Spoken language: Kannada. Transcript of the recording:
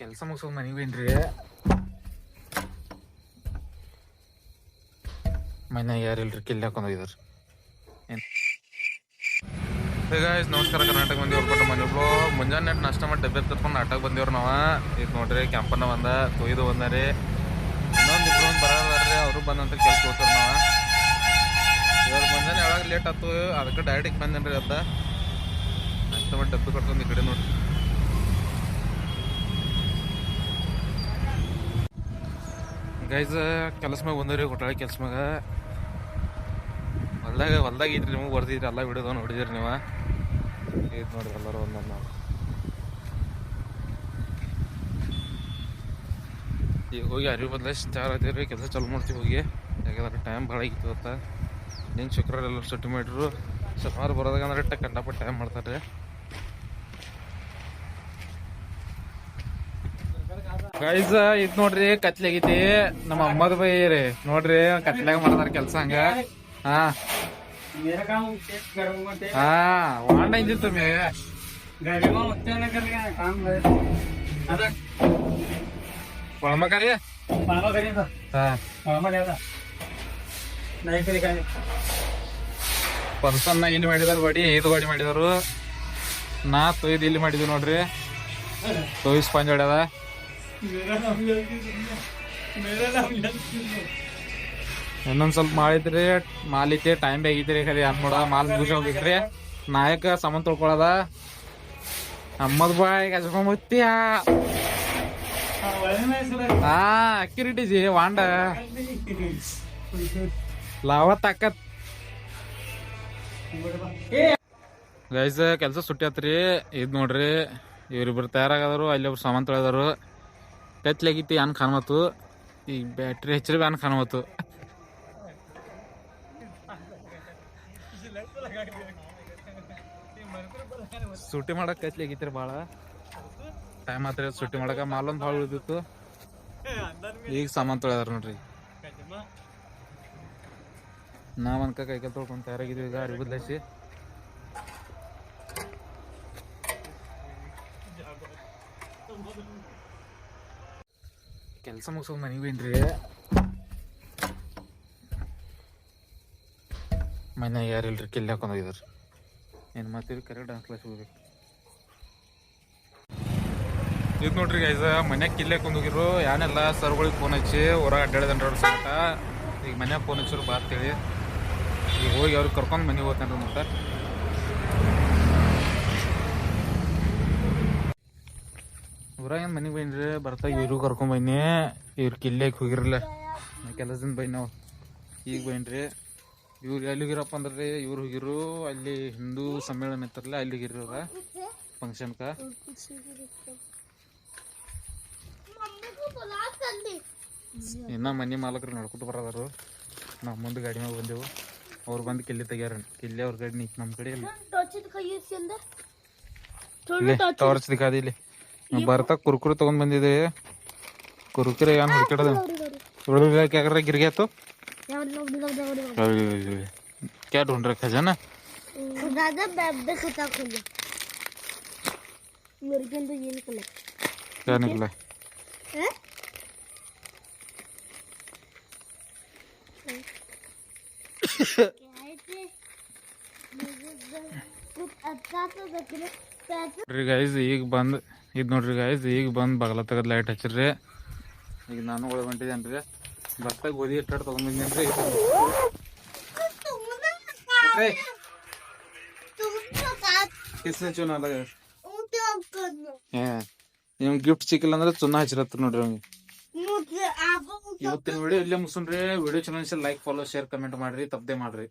ಕೆಲಸ ಮುಗಿಸೋದು ಮನೆಗೇನ್ರಿ ಮನ್ಯಾಗ ಯಾರಿಲ್ರಿ ಕಿಲ್ಲಿ ಹಾಕೊಂಡು ಹೋಗಿದಾರ. ಗಾಯ್ಸ್ ನಮಸ್ಕಾರ. ಕರ್ನಾಟಕ ಮಂದಿ ಹೊರ್ಕೊಂಡು ಮನೆ ಬ್ಲಾಗ್ ಮುಂಜಾನೆ ನಷ್ಟ ಮಾಡಿ ಡಬ್ಬೆ ತರ್ಕೊಂಡು ನಾಟಕ ಬಂದಿವ್ರಿ ನಾವ. ಈಗ ನೋಡ್ರಿ ಕ್ಯಾಂಪನ್ನ ಬಂದ ಕೊಯ್ದು ಬಂದಾರಿ ಇನ್ನೊಂದು ಇಬ್ರು ಒಂದು ಬರೋದಾರ್ರಿ ಅವರು ಬಂದಂತ ಕೆಲಸ ಹೋಗ್ತಾರ ನಾವ. ಇವಾಗ ಮುಂಜಾನೆ ಯಾವಾಗ ಲೇಟ್ ಆಯ್ತು ಅದಕ್ಕೆ ಡೈರೆಕ್ಟ್ ಬಂದೇನ್ರಿ ಅಂತ ನಾಷ್ಟ ಮಾಡಿ ಡಬ್ಬೆ ಕಟ್ಕೊಂಡು ಈ ಕಡೆ ನೋಡ್ರಿ. ಗೈಸ್ ಕೆಲಸ ಮ್ಯಾಗ ಬಂದವ್ರಿ ಕೊಟ್ಟಾಳಿ ಕೆಲಸ ಮ್ಯಾಗ ಹೊಲ್ದಾಗ ಹೊಲ್ದಾಗ ಇದ್ರಿ ನಿಮಗೆ ಬರ್ದಿದ್ರಿ, ಎಲ್ಲ ಬಿಡೋದು ನೋಡಿದಿರಿ ನೀವು. ಇದು ನೋಡ್ರಿ ಎಲ್ಲರೂ ಒಂದೊಂದು ನಾವು ಈಗ ಹೋಗಿ ಅರಿವು ಬದಲಾಯಿಸಿ ಆಯ್ತೀವಿ ಕೆಲಸ ಚಾಲು ಮಾಡ್ತೀವಿ ಹೋಗಿ. ಯಾಕಂದ್ರೆ ಟೈಮ್ ಭಾಳ ಆಗಿತ್ತು ಗೊತ್ತಾ ನಿಂಗೆ ಶುಕ್ರವಾರ ಎಲ್ಲರೂ ಸುಟ್ಟಿ ಮಾಡಿದ್ರು. ಶನಿವಾರ ಬರೋದಾಗ ಅಂದ್ರೆ ಕಂಡಪಟ್ಟು ಟೈಮ್ ಮಾಡ್ತಾರೆ ಗೈಸ್ ಇದ್ ನೋಡ್ರಿ ಕತ್ಲಾಗೈತಿ ನಮ್ಮ ಅಮ್ಮದ ಬೈ ರೀ. ನೋಡ್ರಿ, ಕತ್ಲಾಗ ಮಾಡ್ತಾರ ಕೆಲ್ಸ ಹಂಗ. ಹಾಂ. ಹಾ, ವಾಂಡ ಪರ್ಸನ್ ಇಲ್ಲಿ ಮಾಡಿದಾರ ಬಡಿ ಐದು ಬಡಿ ಮಾಡಿದಾರು. ನಾ ತೊಯ್ದು ಇಲ್ಲಿ ಮಾಡಿದ್ವಿ ನೋಡ್ರಿ. ತೊಯ್ಸ್ ಪಂಜ್ ಹೊಡ್ಯದ. ಇನ್ನೊಂದ್ ಸ್ವಲ್ಪ ಮಾಡಿದ್ರಿ ಮಾಲಿತಿ ಟೈಮ್ ಬೇಕಿತ್ರಿ ಖರೀ ಅನ್ಬಿಡ ಮಾಲ್ ಮುಗಿಸ್ ಹೋಗಿದ್ರಿ ನಾಯಕ ಸಮನ್ ತೊಳ್ಕೊಳದ. ಅಮ್ಮದ್ ಬಾಯ್ ಗಜ್ಕೊಂಬತ್ತಿ ಹಾ ಅಕ್ಕಿರಿಟಿಜಿ ವಾಂಡ. ಲಾವ ತಾಕತ್ ಗೈಸ್ ಕೆಲಸ ಸುಟ್ಟಿ ಆತ್ರಿ. ಇದ್ ನೋಡ್ರಿ, ಇವ್ರಿಬ್ರು ತಯಾರಾಗದರು ಅಲ್ಲಿ ಒಬ್ರು ಸಾಮಾನ್ ತೊಳೆದರು ಕತ್ಲಾಗಿತ್ತು ಏನು ಕಾಣ್ಮತ್ತು ಈ ಬ್ಯಾಟ್ರಿ ಹೆಚ್ಚರಿ ಬ್ಯಾನ್ ಕಾಣ್ಮತ್ತು ಸುಟ್ಟಿ ಮಾಡಕ್ಕೆ ಕತ್ಲಾಗಿತ್ರಿ ಭಾಳ ಟೈಮ್ ಆತ್ರಿ ಸುಟ್ಟಿ ಮಾಡಕ್ಕೆ ಮಾಲೊಂದು ಭಾಳ ಉಳಿದಿತ್ತು. ಈಗ ಸಾಮಾನು ತೊಳೆದಾರ ನೋಡ್ರಿ. ನಾವು ಅನ್ಕ ಕೈಕಲ್ ತೊಳ್ಕೊಂಡು ತಯಾರಾಗಿದ್ವಿ ಈಗ ಅರಿ ಬದ್ಲಾಯಿಸಿ ಕೆಲಸ ಮುಗಿಸೋದು ಮನೆಗೆ ಬೇನ್ರಿ ಮನ್ಯಾಗ ಯಾರಿಲ್ರಿ ಕಿಲ್ಲಿ ಹಾಕೊಂಡು ಹೋಗಿದಾರೆ ಏನು ಮಾಡ್ತೀವಿ ಕರೆಕ್ಟ್ ಡಾನ್ಸ್ ಕ್ಲಾಸ್ ಹೋಗ್ಬೇಕು. ಇದು ನೋಡ್ರಿ ಗೈಸ ಮನ್ಯಾಗ ಕಿಲ್ಲೆ ಹಾಕೊಂಡು ಹೋಗಿರು ಯಾನೆಲ್ಲ ಸರ್ಗಳಿಗೆ ಫೋನ್ ಹಚ್ಚಿ ಹೊರಗೆ ಅಡ್ಡಾಡಿದ ಸಾಕ ಈಗ ಮನ್ಯಾಗ ಫೋನ್ ಹಚ್ಚಿರು ಅಂತೇಳಿ. ಈಗ ಹೋಗಿ ಅವ್ರಿಗೆ ಕರ್ಕೊಂಡು ಮನೆಗೆ ಹೋಗ್ತಾನೆ ಮತ್ತೆ. ಇವ್ರಾಗಿನ ಮನೆಗೆ ಬೈನ್ರಿ? ಬರ್ತಾ ಇವ್ರು ಕರ್ಕೊಂಡ್ ಬೈನಿ. ಇವ್ರ ಕಿಲ್ಲೆಗೆ ಹೋಗಿರಲ್ಲ ನಾ ಕೆಲಸದಿಂದ ಬೈ ನಾವು. ಈಗ ಬೈನ್ರಿ. ಇವ್ರು ಎಲ್ಲಿಗಿರಪ್ಪ ಅಂದ್ರೆ? ಇವ್ರು ಹೋಗಿರು. ಅಲ್ಲಿ ಹಿಂದೂ ಸಮ್ಮೇಳನ ಇತ್ತಲ್ಲ ಅಲ್ಲಿಗಿರೋರ ಫಂಕ್ಷನ್ಕ ಇನ್ನ ಮನೆ ಮಾಲಕರು ನಡ್ಕೊತ ಬರೋದರು ನಾವು ಮುಂದೆ ಗಾಡಿ ಮೇಲೆ ಬಂದೆವು. ಅವ್ರು ಬಂದು ಕಿಲ್ಲಿ ತೆಗ್ಯಾರ ಕಿಲ್ಲಿ ಅವ್ರ ಗಾಡಿ ನಿಂತು ನಮ್ಮ ಕಡೆ ಇಲ್ಲ ತೋರ್ಸಿದ್ ದಿಕ್ಕಾದಿಲ್ಲಿ ಬರ್ತಾ ಕುರ್ಕುರಿ ತಗೊಂಡ್ ಬಂದಿದೆ ಕುರ್ಕುರಿ ಏನ್ ಹುಡ್ಕಿಡದ ಯಾಕ್ರ ಗಿರ್ಗ್ಯಾತು क्या ढूंढ रखा है ना दादा बैग दे खाता खोल मेरे के अंदर ये निकला क्या निकला है कुछ अच्छा तो ಈಗ ನೋಡ್ರಿ ಗಾಯ್ಸ್ ಈಗ ಬಂದು ಬಗಲ ತೆಗೆದು ಲೈಟ್ ಹಚ್ಚಿರಿ ಈಗ ನಾನು ಒಳಗೆ ರೀ ಭತ್ತ ಗೋಧಿ ಇಟ್ಟಾಡ್ ತೊಗೊಂಡಿದ್ದೇನೆ ನಿಮ್ ನಿಮ್ಗೆ ಗಿಫ್ಟ್ ಸಿಕ್ಕಿಲ್ಲ ಅಂದ್ರೆ ಚುನ್ನ ಹಚ್ಚಿರತ್ತ ನೋಡ್ರಿ ಅವ್ನಿಗೆ. ಇವತ್ತಿನ ವಿಡಿಯೋ ಇಲ್ಲೇ ಮುಗಿಸ್ರಿ ವಿಡಿಯೋ ಚೆನ್ನಾಗಿ ಲೈಕ್ ಫಾಲೋ ಶೇರ್ ಕಮೆಂಟ್ ಮಾಡ್ರಿ ತಪ್ಪದೆ ಮಾಡ್ರಿ.